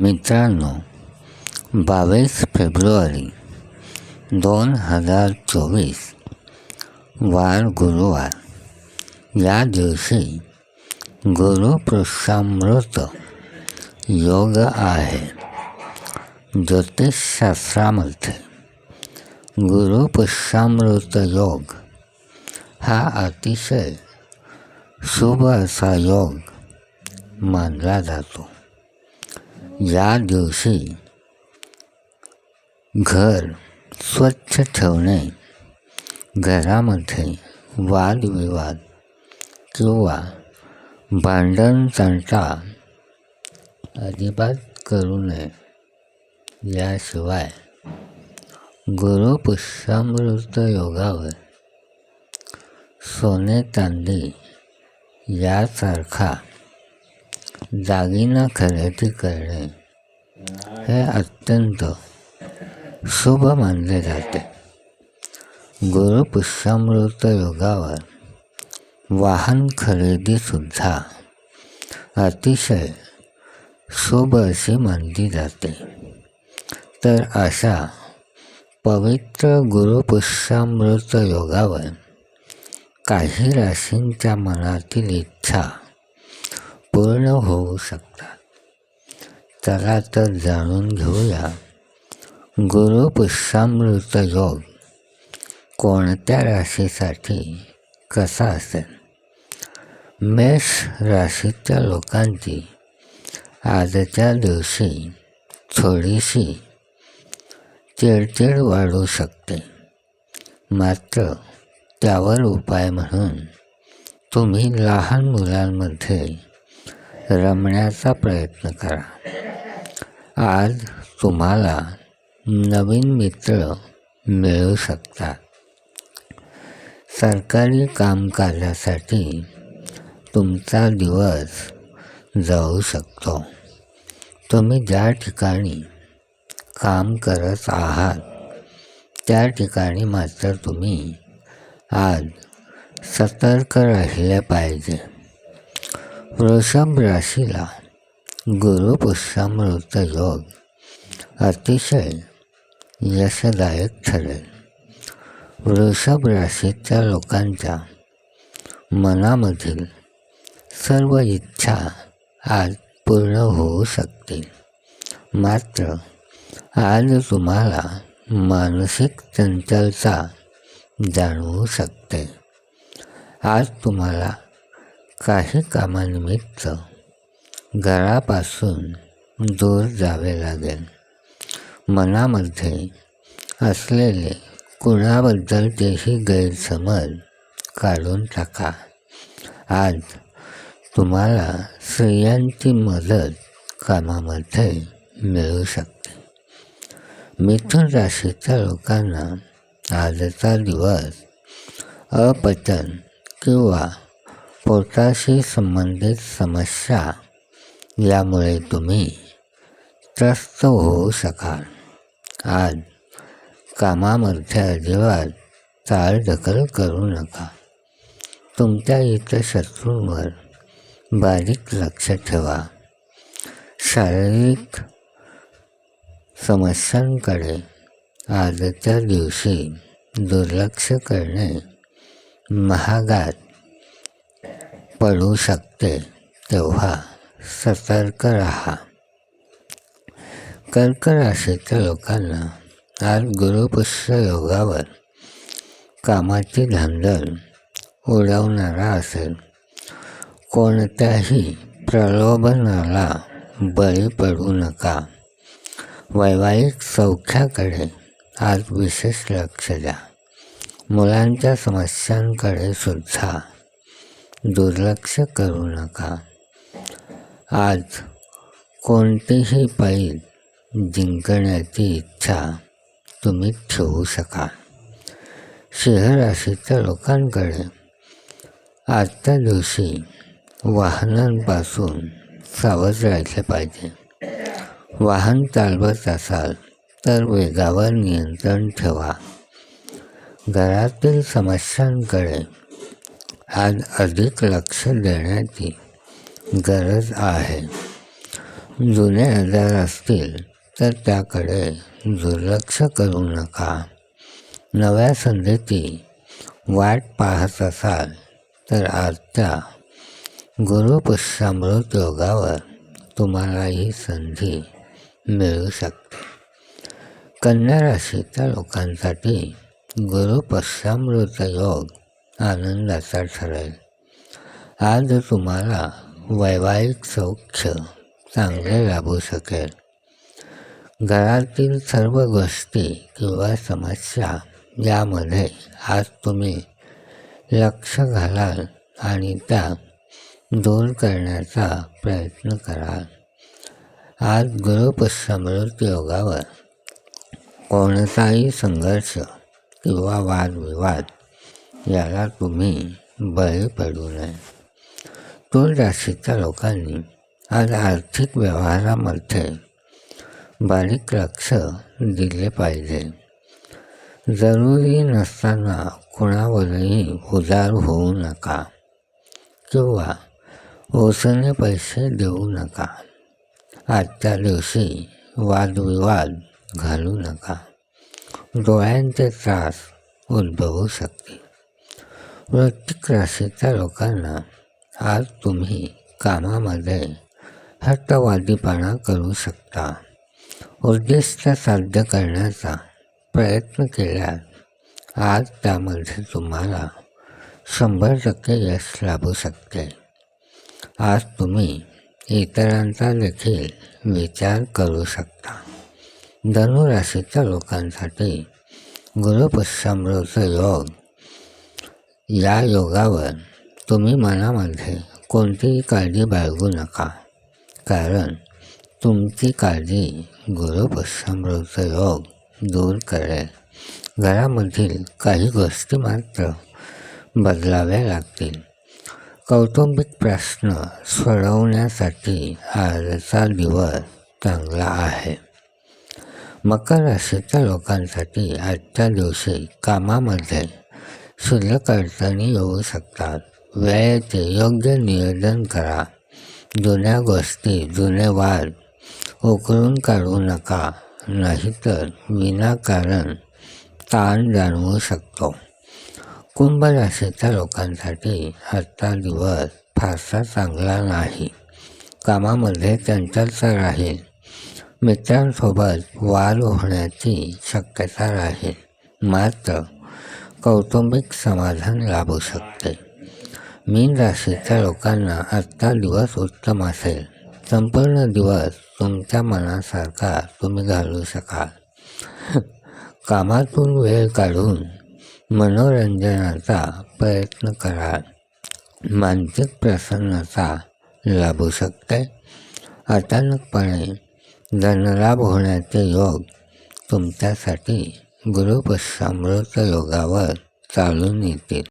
मित्रांनो बावीस फेब्रुवारी दोन हजार चोवीस वार गुरुवार. या दिवशी गुरुपुरुषामृत योग आहे. ज्योतिषशास्त्रामध्ये गुरुपुरुषामृत योग हा अतिशय शुभ असा योग मानला जातो. या दिवशी घर स्वच्छ ठेवणे घरामध्ये वादविवाद किंवा भांडण तंटा अजिबात करू नये. याशिवाय गुरुपुष्यामृत योगावर सोने चांदी यासारखा दागिना खरेदी करणे हे अत्यंत शुभ मानले जाते. गुरुपुष्यामृत योगावर वाहन खरेदीसुद्धा अतिशय शुभ अशी मानली जाते. तर अशा पवित्र गुरुपुष्यामृत योगावर काही राशींच्या मनातील इच्छा पूर्ण होऊ शकतात. चला तर जाणून घेऊया गुरुपुष्यामृत योग कोणत्या राशीसाठी कसा असेल? मेष राशीच्या लोकांची आजच्या दिवशी थोडीशी चिडचिड वाढू शकते. मात्र त्यावर उपाय म्हणून तुम्ही लहान मुलांमध्ये रमण्याचा प्रयत्न करा. आज तुम्हाला नवीन मित्र मिळू शकतात. सरकारी कामकाजासाठी तुमचा दिवस जाऊ शकतो. तुम्ही ज्या ठिकाणी काम करत आहात त्या ठिकाणी मात्र तुम्ही आज सतर्क राहिले पाहिजे. वृषभ राशीला गुरुपुष्यामृत योग अतिशय यशदायक ठरेल. वृषभ राशीच्या लोकांच्या मनामधील सर्व इच्छा आज पूर्ण होऊ शकतील मात्र आज तुम्हाला मानसिक चंचलता जाणवू शकते. आज तुम्हाला काही कामानिमित्त घरापासून दूर जावे लागेल. मनामध्ये असलेले कुणाबद्दलचेही गैरसमज काढून टाका. आज तुम्हाला स्त्रियांची मदत कामामध्ये मिळू शकते. मिथुन राशीच्या लोकांना आजचा दिवस अपचन किंवा पोटाशी संबंधित समस्या यामुळे तुम्ही त्रस्त होऊ शकाल. आज कामामध्ये अजिबात चालढकल करू नका. तुमच्या इतर शत्रूंवर बारीक लक्ष ठेवा. शारीरिक समस्यांकडे आजच्या दिवशी दुर्लक्ष करणे महागात पडू शकते तेव्हा सतर्क राहा. कर्क राशीच्या लोकांना आज गुरुपुष्य योगावर कामाची धांदल उडवणारा असेल. कोणत्याही प्रलोभनाला बळी पडू नका. वैवाहिक सौख्याकडे आज विशेष लक्ष द्या. मुलांच्या समस्यांकडे सुद्धा दुर्लक्ष करू नका. आज कोणतेही पैल जिंकण्याची इच्छा तुम्ही ठेवू शकाल. सिंह राशीच्या लोकांकडे आजच्या दिवशी वाहनांपासून सावध राहिले पाहिजे. वाहन चालवत असाल तर वेगावर नियंत्रण ठेवा. घरातील समस्यांकडे आज अधिक लक्ष देण्याची गरज आहे. जुने आजार असतील तर त्याकडे दुर्लक्ष करू नका. नव्या संधीची वाट पाहत असाल तर आजच्या गुरुपुष्यामृत योगावर तुम्हाला ही संधी मिळू शकते. कन्या राशीच्या लोकांसाठी गुरुपश्चामृत योग आनंदाचा ठरेल. आज तुम्हाला वैवाहिक सौख्य चांगले लाभू शकेल. घरातील सर्व गोष्टी किंवा समस्या यामध्ये आज तुम्ही लक्ष घालाल आणि त्या दूर करण्याचा प्रयत्न कराल. आज गुरुपुष्यामृत योगावर कोणताही संघर्ष किंवा वादविवाद याला तुम्ही बळी पडू नये. तूळ राशीच्या लोकांनी आज आर्थिक व्यवहारामध्ये बारीक लक्ष दिले पाहिजे. जरुरी नसताना कोणावरही उदार होऊ नका किंवा ओसने पैसे देऊ नका. आजच्या दिवशी वादविवाद घालू नका. डोळ्यांचे त्रास उद्भवू शकतील. प्रत्येक राशीच्या लोकांना आज तुम्ही कामामध्ये हट्टवादीपणा करू शकता. उद्दिष्ट साध्य करण्याचा प्रयत्न केल्यास आज त्यामध्ये तुम्हाला शंभर टक्के यश लाभू शकते. आज तुम्ही इतरांचा देखील विचार करू शकता. धनुराशीच्या लोकांसाठी गुरुपुष्यामृत योग या योगावर तुम्ही मनामध्ये कोणतीही काळजी बाळगू नका. कारण तुमची काळजी गुरुपुष्यामृत योग दूर करेल. घरामधील काही गोष्टी मात्र बदलाव्या लागतील. कौटुंबिक प्रश्न सोडवण्यासाठी आजचा दिवस चांगला आहे. मकर राशीच्या लोकांसाठी आजच्या दिवशी कामामध्ये शिल्लक अडचणी येऊ शकतात. वेळेचे योग्य नियोजन करा. जुन्या गोष्टी जुने वाद उकळून काढू नका. नाहीतर विनाकारण ताण जाणवू शकतो. कुंभ राशीच्या लोकांसाठी आजचा दिवस फारसा चांगला नाही. कामामध्ये चंचलता राहील. मित्रांसोबत वाद होण्याची शक्यता राहील. मात्र कौटुंबिक समाधान लाभू शकते. मीन राशीच्या लोकांना आजचा दिवस उत्तम असेल. संपूर्ण दिवस तुमच्या मनासारखा तुम्ही घालू शकाल. कामातून वेळ काढून मनोरंजनाचा प्रयत्न कराल. मानसिक प्रसन्नता लाभू शकते. अचानकपणे धनलाभ होण्याचे योग तुमच्यासाठी गुरुपश्चामृत योगावर चालून येतील.